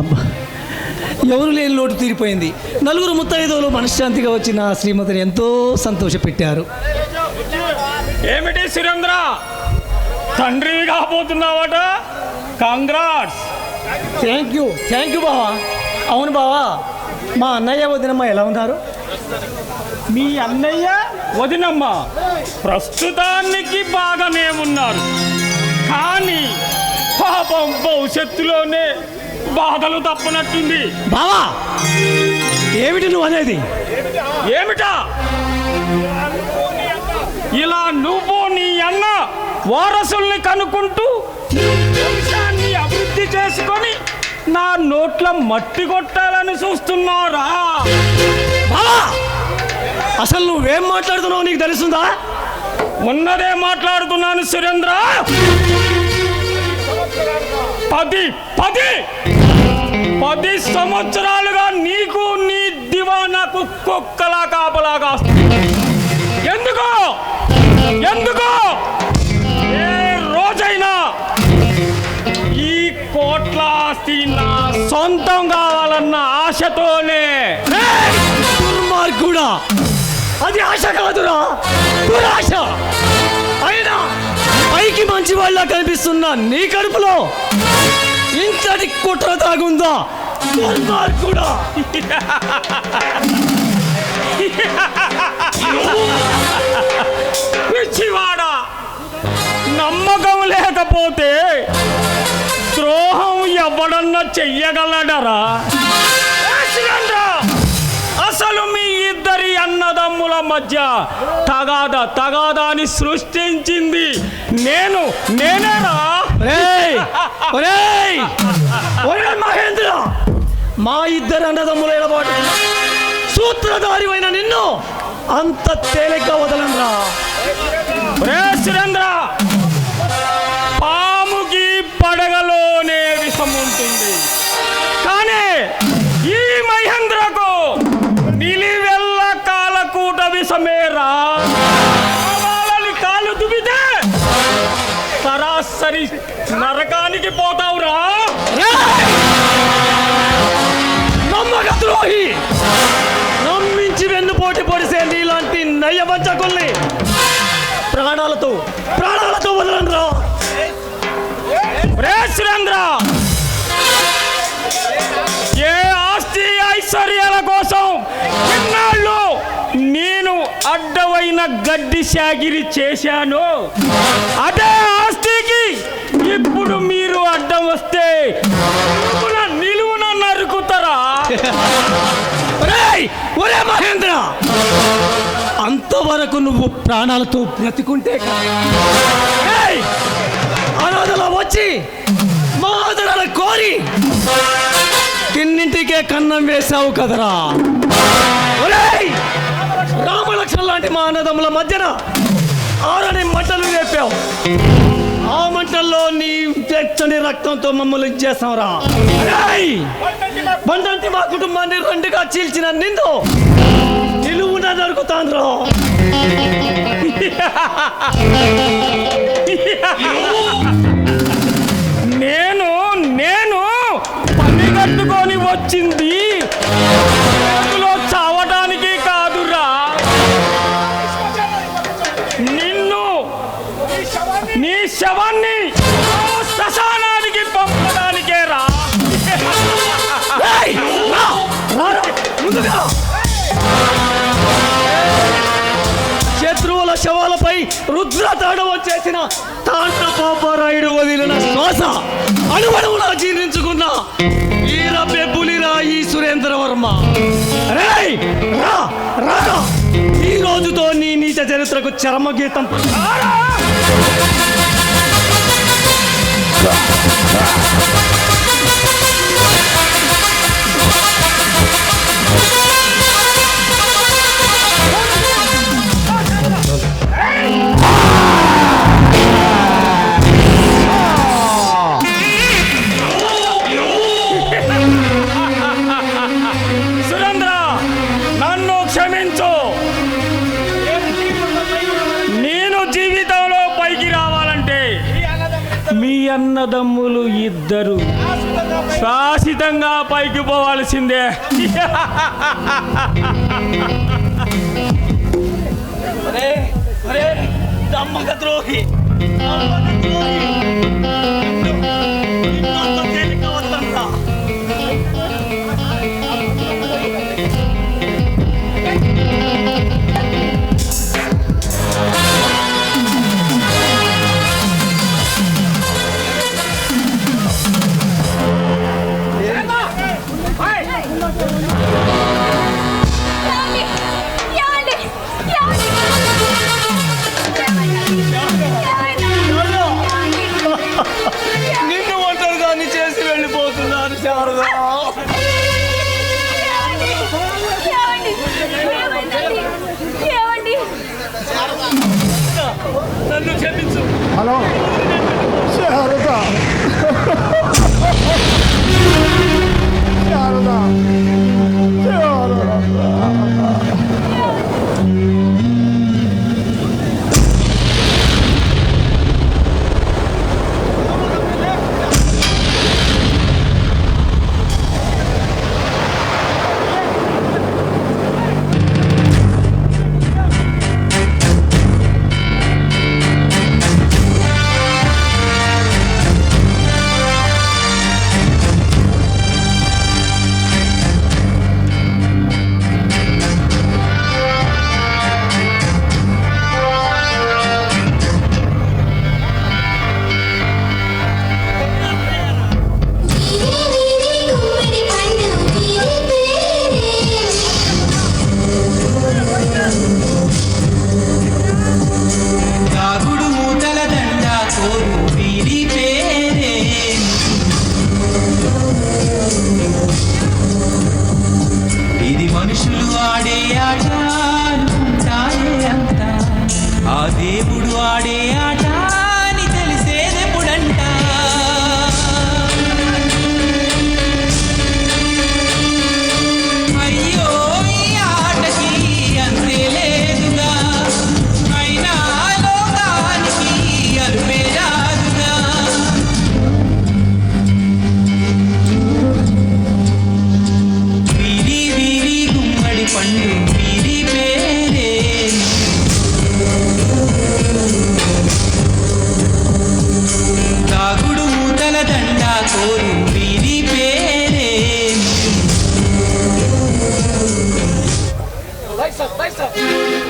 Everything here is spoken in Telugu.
అబ్బా. ఎవరు లేని లోటు తీరిపోయింది. నలుగురు ముత్తైదువులు మనశ్శాంతిగా వచ్చిన శ్రీమతిని ఎంతో సంతోషపెట్టారు. ఏమిటి సురేంద్ర తండ్రి కాబోతున్నావట congrats thank you thank you బావా. అవును బావా మా అన్నయ్య వదినమ్మ ఎలా ఉన్నారు? మీ అన్నయ్య వదినమ్మ ప్రస్తుతానికి బాగానే ఉన్నారు. కానీ పాపం భవిష్యత్తులోనే బాధలు తప్పనట్టుంది. బావా ఏమిటి నువ్వు అనేది? ఏమిటా? ఇలా నువ్వు నీ అన్న వారసుల్ని కనుక్కుంటూ వంశాన్ని అభివృద్ధి చేసుకొని నా నోట్ల మట్టి కొట్టాలని చూస్తున్నారా? బావా అసలు నువ్వేం మాట్లాడుతున్నావు నీకు తెలుస్తుందా ఉన్నదే మాట్లాడుతున్నాను సురేంద్ర. పది పది. పది సంవత్సరాలుగా నీకు నీ దివానాకు కుక్కలా కాపలాగా ఎందుకు? ఎందుకు? ఏ రోజైనా ఈ కోట్ల ఆస్తి నా సొంతం కావాలన్న ఆశతోనే. కూడా దుర్మార్గుడా! అది ఆశ కాదురా! దురాశ! అయినా పైకి మంచి వాళ్ళ కనిపిస్తున్న నీ కడుపులో. ఇంతటి కుట్ర తాగుందా? కూడా. పిచ్చివాడా. నమ్మకం లేకపోతే ద్రోహం ఎవడన్నా చెయ్యగలడరా? అసలు మీ ఇద్దరి అన్నదమ్ముల మధ్య తగాద తగాదాని సృష్టించింది నేను నేనేరా? మహేంద్ర మా ఇద్దరు అన్నదమ్ముల ఎడబాటు సూత్రధారివైన నిన్ను అంత తేలిగ్గా వదలనురా రే సురేంద్ర! నరకానికి పోతావురా? నమ్మక ద్రోహి నమ్మించి వెన్నుపోటు పొడిసే నీలాంటి నయ్యవంచకుల్ని ప్రాణాలతో ప్రాణాలతో వదలనురా రే సురేంద్ర! ఏ ఆస్తి ఐశ్వర్యాల కోసం ఇన్నాళ్ళు నేను అడ్డవైన గడ్డి సాగిరి చేశాను. అదే ఇప్పుడు మీరు అడ్డం వస్తే నిలువున నరుకుతారా ఒరేయ్! ఒరే మహేంద్ర అంతవరకు నువ్వు ప్రాణాలతో బ్రతికుంటే కాదు. వచ్చి మా కోరి తిన్నింటికే కన్నం వేశావు కదరా ఒరేయ్! రామలక్ష్మణ్ లాంటి మా అన్నదమ్ముల మధ్యన ఆరని మంటలు వేపావు ఆ మంటల్లో నీ వెచ్చని రక్తంతో మమ్మల్ని చేస్తావురా ఒరేయ్! బండంటి మా కుటుంబాన్ని రెండుగా చీల్చిన నిందు నిలువున దొరుకుతాను రా నేను నేను పని కట్టుకొని వచ్చింది శవాన్ని శ్మశానానికి పంపడానికే రా! శత్రువుల శవాలపై రుద్ర తాండవం చేసిన తాండపాపారాయుడు వదిలిన శ్వాస అణువణువులా జీర్ణించుకున్న ఈర బెబ్బులిరా ఈ సురేంద్రవర్మ. రేయ్! రా! రా! రా! ఈ రోజుతో నీ నీచ చరిత్రకు చరమగీతం. మీ అన్నదమ్ములు ఇద్దరు. శాశ్వతంగా పైకి పోవాల్సిందే. అరే అరే దమ్మక ద్రోహి. ద్రోహి. దేవుడు ఆడే Lights up, lights up.